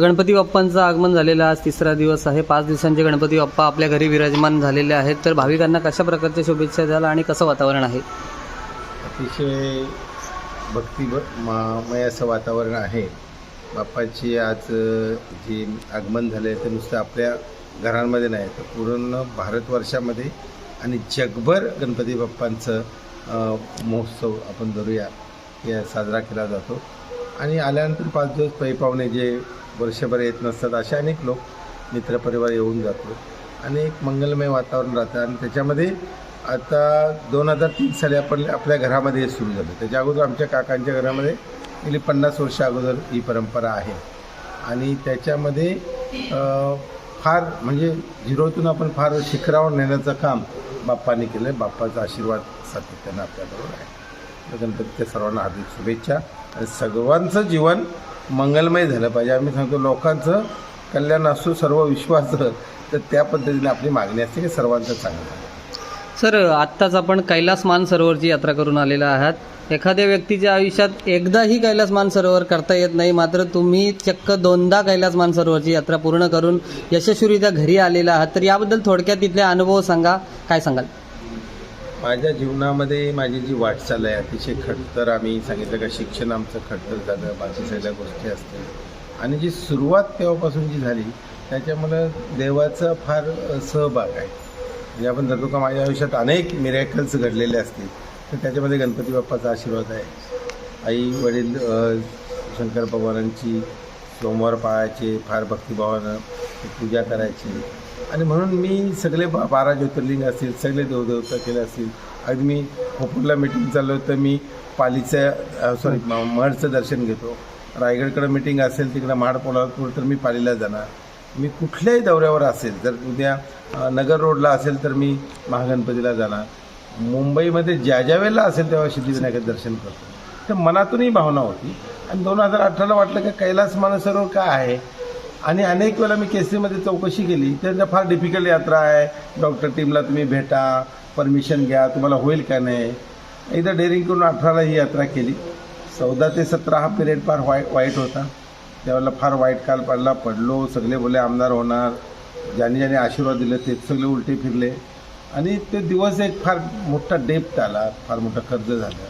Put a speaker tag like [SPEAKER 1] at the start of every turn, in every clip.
[SPEAKER 1] गणपती बाप्पांचं आगमन झालेलं आज तिसरा दिवस आहे. पाच दिवसांचे गणपती बाप्पा आपल्या घरी विराजमान झालेले आहेत. तर भाविकांना कशा प्रकारच्या शुभेच्छा द्याल आणि कसं वातावरण आहे?
[SPEAKER 2] अतिशय भक्तिमय असं वातावरण आहे. बाप्पाची आज जी आगमन झाले ते नुसतं आपल्या घरांमध्ये नाही तर पूर्ण भारतवर्षामध्ये आणि जगभर गणपती बाप्पांचं महोत्सव आपण धरूया. हे साजरा केला जातो. आणि आल्यानंतर पाच दिवस पै पाहुणे जे वर्षभर येत नसतात असे अनेक लोक मित्रपरिवार येऊन जातो. आणि एक मंगलमय वातावरण राहतं. आणि त्याच्यामध्ये आता दोन हजार तीन साली आपण आपल्या घरामध्ये हे सुरू झालं. त्याच्या अगोदर आमच्या काकांच्या घरामध्ये गेली पन्नास वर्ष अगोदर ही परंपरा आहे. आणि त्याच्यामध्ये फार म्हणजे झिरोतून आपण फार शिखरावर नेण्याचं काम बाप्पाने केलं आहे बाप्पाचा आशीर्वाद सातत्यानं आपल्याबरोबर आहे. गणपतीच्या सर्वांना हार्दिक शुभेच्छा. आणि सर्वांचं जीवन मंगलमय झालं पाहिजे. आम्ही सांगतो लोकांचं कल्याण असो सर्व विश्वास तर त्या पद्धतीने आपली मागणी असते की सर्वांचं चांगलं
[SPEAKER 1] सर आत्ताच आपण कैलास मानसरोवरची यात्रा करून आलेला आहात. एखाद्या व्यक्तीच्या आयुष्यात एकदाही कैलास मानसरोवर करता येत नाही मात्र तुम्ही चक्क दोनदा कैलास मानसरोवरची यात्रा पूर्ण करून यशस्वीरित्या घरी आलेला आहात. तर याबद्दल थोडक्यात तिथले अनुभव सांगा. काय सांगाल?
[SPEAKER 2] माझ्या जीवनामध्ये माझी जी वाटचाल आहे अतिशय खडतर आम्ही सांगितलं का शिक्षण आमचं खडतर झालं बाकी सगळ्या गोष्टी असतील. आणि जी सुरुवात तेव्हापासून जी झाली त्याच्यामुळं देवाचा फार सहभाग आहे. म्हणजे आपण धरतो का माझ्या आयुष्यात अनेक मिरॅकल्स घडलेले असतील तर त्याच्यामध्ये गणपती बाप्पाचा आशीर्वाद आहे. आई वडील शंकर भगवानांची सोमवार पाळायचे फार भक्तिभावानं पूजा करायची. आणि म्हणून मी सगळे बा बारा ज्योतिर्लिंग असतील सगळे देवदेवता केले असतील. अगदी मी खोपूरला मिटिंग चाललो तर मी पालीचं सॉरी महडचं दर्शन घेतो. रायगडकडं मिटिंग असेल तिकडं महाड पोलादपूर तर मी पालीला जाणार. मी कुठल्याही दौऱ्यावर असेल जर उद्या नगर रोडला असेल तर मी महागणपतीला जाणार. मुंबईमध्ये ज्या ज्या वेळेला असेल तेव्हा सिद्धिविनायकाचं दर्शन करतो. तर मनातूनही भावना होती. आणि दोन हजार अठराला वाटलं की कैलास मानसरोवर काय आहे? आणि अनेक वेळा मी केसरीमध्ये चौकशी केली. त्यांना फार डिफिकल्ट यात्रा आहे. डॉक्टर टीमला तुम्ही भेटा परमिशन घ्या तुम्हाला होईल का नाही? एकदा डेअरिंग करून अठराला ही यात्रा केली. चौदा ते सतरा हा पिरियड फार वाय वाईट होता. त्यावेळेला फार वाईट काल पडला पडलो. सगळे बोले आमदार होणार. ज्याने ज्याने आशीर्वाद दिले ते सगळे उलटे फिरले. आणि ते दिवस एक फार मोठा डेप्थ आला फार मोठं कर्ज झालं.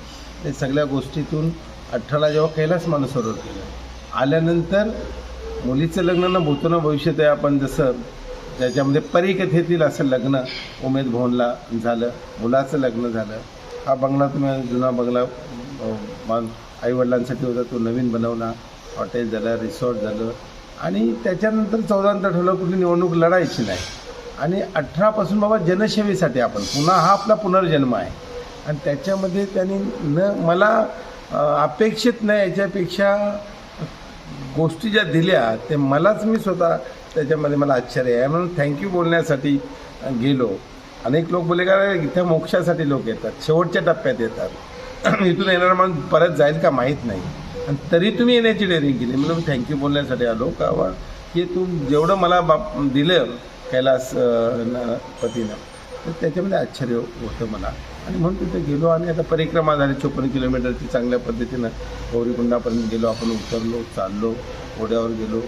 [SPEAKER 2] ते सगळ्या गोष्टीतून अठराला जेव्हा कैलास मानसरोवर केलं आल्यानंतर मुलीचं लग्न न भूतनं भविष्यात आहे आपण जसं ज्याच्यामध्ये परिकथेतील असं लग्न उमेद भवनला झालं मुलाचं लग्न झालं. हा बंगला तुम्ही जुना बंगला आईवडिलांसाठी होता तो नवीन बनवला. हॉटेल झालं रिसॉर्ट झालं. आणि त्याच्यानंतर चौदानंतर ठरलं कुठली निवडणूक लढायची नाही. आणि अठरापासून बाबा जनसेवेसाठी आपण पुन्हा हा आपला पुनर्जन्म आहे. आणि त्याच्यामध्ये त्यांनी न मला अपेक्षित नाही याच्यापेक्षा गोष्टी ज्या दिल्या ते मलाच मी स्वतः त्याच्यामध्ये मला आश्चर्य आहे. म्हणून थँक्यू बोलण्यासाठी गेलो. अनेक लोक बोले का इथे मोक्षासाठी लोक येतात. शेवटच्या टप्प्यात येतात. इथून येणारा माणूस परत जाईल का माहीत नाही. आणि तरी तुम्ही येण्याची डेअरिंग केली. म्हणून थँक्यू बोलण्यासाठी आलो का बा की तू जेवढं मला बाप दिलं कैलास न- पतीनं. तर त्याच्यामध्ये आश्चर्य होतं मला. आणि म्हणून तिथे गेलो. आणि आता परिक्रमा झाली. चोपन्न किलोमीटरची चांगल्या पद्धतीनं गौरीकुंडापर्यंत गेलो. आपण उतरलो चाललो घोड्यावर गेलो.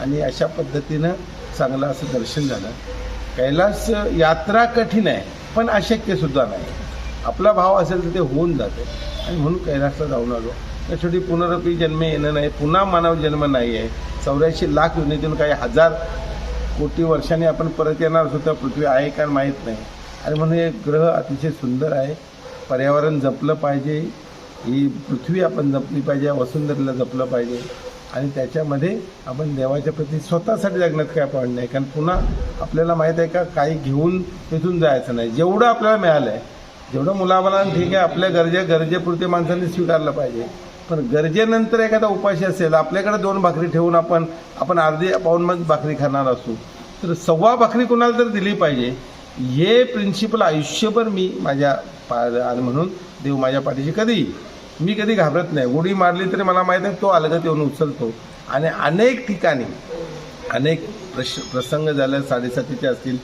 [SPEAKER 2] आणि अशा पद्धतीनं चांगलं असं दर्शन झालं. कैलास यात्रा कठीण आहे पण अशक्यसुद्धा नाही. आपला भाव असेल तर ते होऊन जाते. आणि म्हणून कैलासला जाऊन आलो. त्या शेवटी पुनरपी जन्म येणं नाही. पुन्हा मानव जन्म नाही आहे. चौऱ्याऐंशी लाख युनितून काही हजार कोटी वर्षांनी आपण परत येणार सुद्धा पृथ्वी आहे का माहीत नाही. आणि म्हणून हे ग्रह अतिशय सुंदर आहे. पर्यावरण जपलं पाहिजे. ही पृथ्वी आपण जपली पाहिजे वसुंधरेला जपलं पाहिजे. आणि त्याच्यामध्ये आपण देवाच्या प्रती स्वतःसाठी जगण्यात काय पॉईंट नाही. कारण पुन्हा आपल्याला माहीत आहे का काही घेऊन तिथून जायचं नाही. जेवढं आपल्याला मिळालं आहे जेवढं मुलाबाला ठीक आहे आपल्या गरजे गरजेपुरते माणसांनी स्वीकारलं पाहिजे. पण गरजेनंतर एखादा उपाशी असेल आपल्याकडे दोन भाकरी ठेवून आपण आपण अर्धी पाऊन भाकरी खाणार असू. तर सव्वा भाकरी कुणाला तर दिली पाहिजे. हे प्रिन्सिपल आयुष्यभर मी माझ्या पा आणि म्हणून देव माझ्या पाठीशी कधी मी कधी घाबरत नाही. उडी मारली तरी मला माहीत आहे तो अलगत येऊन उचलतो. आणि अनेक ठिकाणी अनेक प्रश प्रसंग झाले साडेसातीचे असतील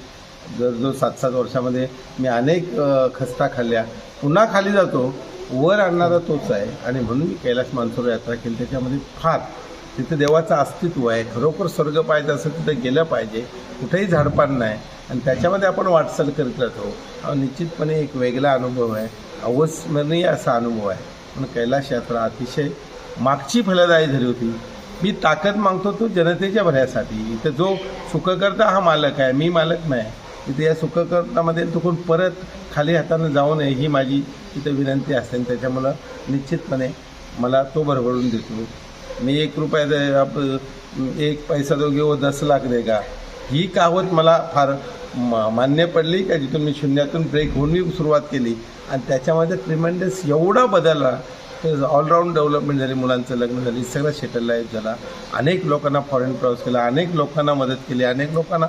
[SPEAKER 2] जवळजवळ सात सात वर्षामध्ये मी अनेक खस्ता खाल्ल्या. पुन्हा खाली जातो वर आणणारा तोच आहे. आणि म्हणून मी कैलास मानसरोवर यात्रा केली. त्याच्यामध्ये फार तिथे देवाचं अस्तित्व आहे. खरोखर स्वर्ग पाहिजे असं तिथे गेलं पाहिजे. कुठेही झाडपान नाही. आणि त्याच्यामध्ये आपण वाटचाल करत राहतो. हा निश्चितपणे एक वेगळा अनुभव आहे. अवस्मरणीय असा अनुभव आहे. पण कैलास यात्रा अतिशय मागची फलदायी झाली होती. मी ताकद मागतो तो जनतेच्या भल्यासाठी इथं जो सुखकर्ता हा मालक आहे मी मालक नाही. तिथे या सुखकर्तामध्ये चुकून परत खाली हातानं जाऊ नये ही माझी तिथं विनंती असते. आणि त्याच्यामुळं निश्चितपणे मला तो भरभरून देतो. मी एक रुपया दे- आप- एक पैसा दो घेऊ दस लाख देगा ही कहावत मला फार मा मान्य पडली का जिथून मी शून्यातून ब्रेक होऊन मी सुरुवात केली? आणि त्याच्यामध्ये ट्रिमेंडस एवढा बदलला तर ऑलराऊंड डेव्हलपमेंट झाली मुलांचं लग्न झाली सगळं सेटल लाईफ झाला. अनेक लोकांना फॉरेन प्रवास केला अनेक लोकांना मदत केली अनेक लोकांना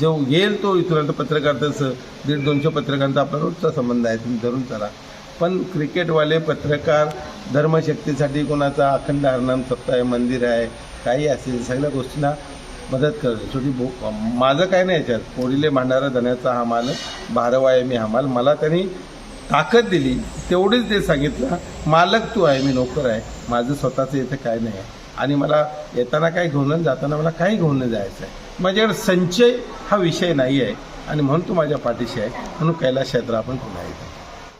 [SPEAKER 2] जो येईल तो इथून पत्रकार तसं दीड दोनशे पत्रकारांचा आपला रोजचा संबंध आहे तुम्ही धरून चला. पण क्रिकेटवाले पत्रकार धर्मशक्तीसाठी कोणाचा अखंड हरनाम सप्ताह आहे मंदिर आहे काही असेल सगळ्या गोष्टींना मदत करते. शेवटी भो माझं काय नाही याच्यात. पोरीले भांडारा धण्याचा हा माल भारव आहे. मी हा माल. मला त्यांनी ताकद दिली. तेवढीच ते सांगितलं मालक तू आहे मी नोकर आहे. माझं स्वतःचं इथं काय नाही आहे. आणि मला येताना काय घेऊन आणि जाताना मला काही घेऊन जायचं आहे. माझ्याकडे संचय हा विषय नाही आहे. आणि म्हणून तू माझ्या पाठीशी आहे. म्हणून कैलास क्षेत्र आपण पुन्हा येतो.